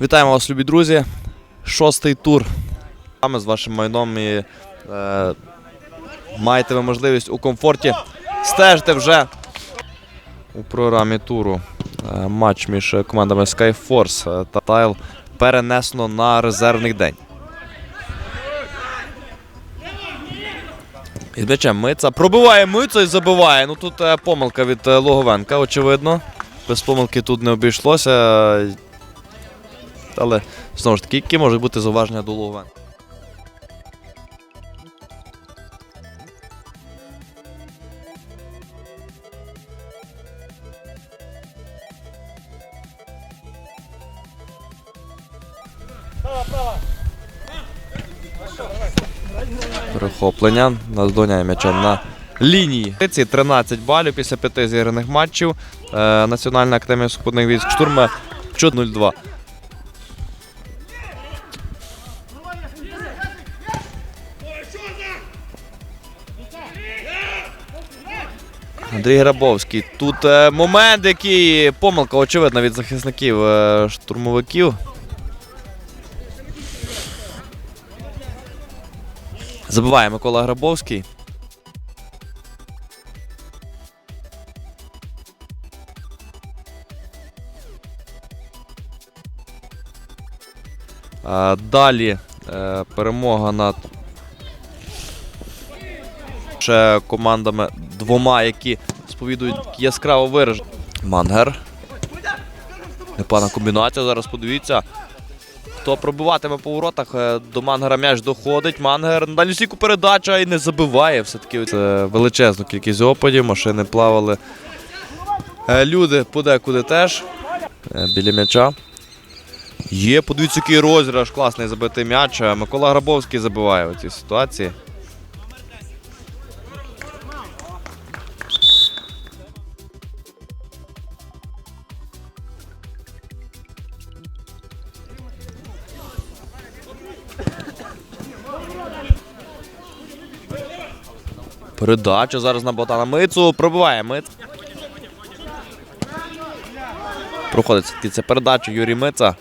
Вітаємо вас, любі друзі. Шостий тур. Саме з вашим майном і е, маєте ви можливість у комфорті стежити вже у програмі туру. Е, матч між командами Skyforce та Тайл перенесено на резервний день. І м'ячем Миця пробиває Миця і забиває. Ну тут е, помилка від е, Логовенка, очевидно. Без помилки тут не обійшлося. Але знову ж таки, які можуть бути зауваження до Логовенка? Перехоплення. Наздоняє м'ячем на лінії. Ці 13 балів після п'яти зіграних матчів. Е, Національна академія сухопутних військ штурма 4-0-2. Андрій Грабовський. Тут е, момент, який помилка очевидна від захисників е, штурмовиків. Забиває Микола Грабовський. Далі е, перемога над ще командами двома, які сповідують яскраво вираження. Мангер. Непана комбінація. Зараз подивіться. Хто пробиватиме по воротах, е, до Мангера м'яч доходить. Мангер на дальню стійку передача і не забиває. Все-таки це величезну кількість опадів, машини плавали. Е, Люди подекуди теж. Е, Біля м'яча. Є, подивіться, який розіграш, класний забитий м'яч. Микола Грабовський забиває у цій ситуації. Передача зараз на Богдана Мицу. Пробиває Миц. Проходить все-таки ця передача Юрій Миця.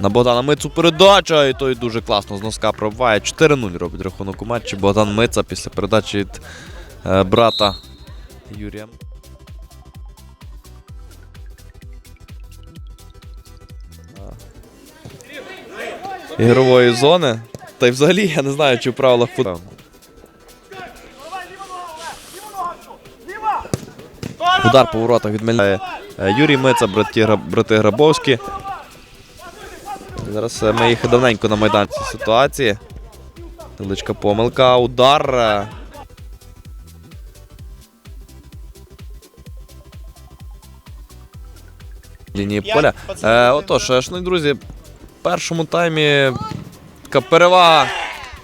На Богдана Мицу передача. І той дуже класно з носка пробиває. 4-0 робить рахунок у матчі. Богдан Миця після передачі від е, брата Юрія. Ігрової зони. Та й взагалі я не знаю, чи в правилах футболу. Удар по воротах відміняє е, Юрій Миця, браті, Гра- брати Грабовські. Зараз е, ми їх давненько на майданці ситуації. Величка помилка, удар. е. Лінії поля. Е, отож, е, шановні друзі, в першому таймі така перевага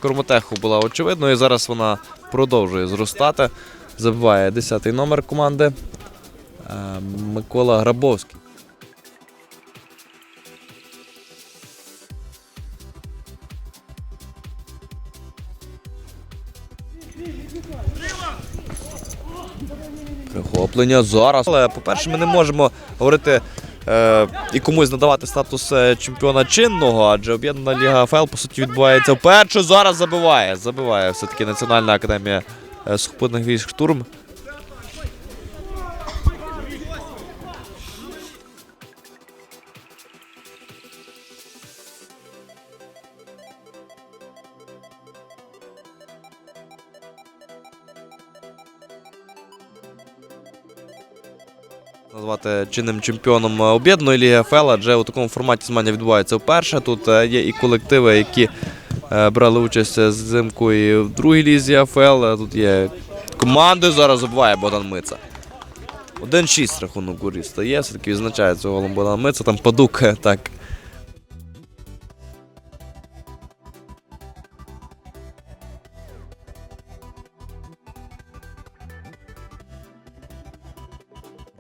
Кормотеху була очевидною. Зараз вона продовжує зростати. Забиває 10-й номер команди е, Микола Грабовський. Прихоплення зараз. Але, по-перше, ми не можемо говорити е, і комусь надавати статус е, чемпіона чинного, адже об'єднана ліга АФЛ, по суті, відбувається вперше. Зараз забиває. Забиває все-таки Національна академія е, сухопутних військ штурм. Назвати чинним чемпіоном е, об'єднаної ліги ФЛ, адже у такому форматі змагання відбувається вперше. Тут е, є і колективи, які е, брали участь зимку і в другій лізі АФЛ. Тут є команди, зараз забуває Богдан Миця. 1-6 рахунок горі стає, все-таки відзначається голом Богдан Миця, там падук так.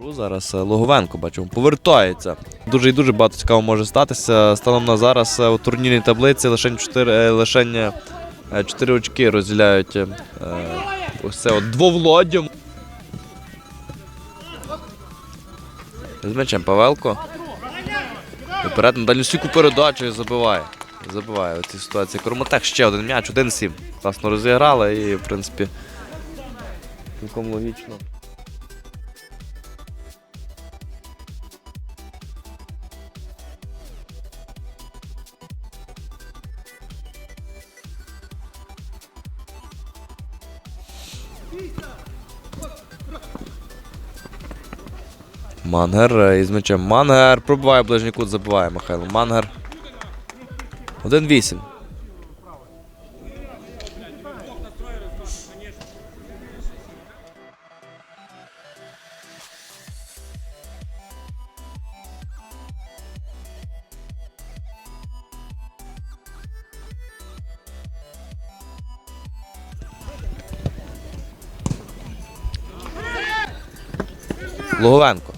Зараз е, Логовенко бачимо, повертається. Дуже і дуже багато цікаво може статися. Станом на зараз е, у турнірній таблиці лише 4, лише 4 очки розділяють е, ось от двовлоддям. З м'ячем Павелко. Вперед на дальню стійку передачу і забиває. Забиває у цій ситуації. Корматех ще один м'яч, 1-7. Класно розіграли і, в принципі, цілком логічно. Мангер е, із мечем. Мангер пробиває ближній кут, забиває Михайло. Мангер. 1-8. Логовенко.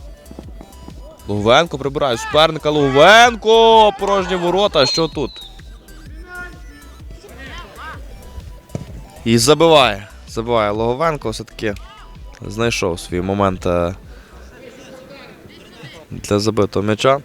Луговенко прибирає суперника. Луговенко! Порожні ворота. Що тут? І забиває. Забиває Логовенко. Все-таки знайшов свій момент е, для забитого м'яча.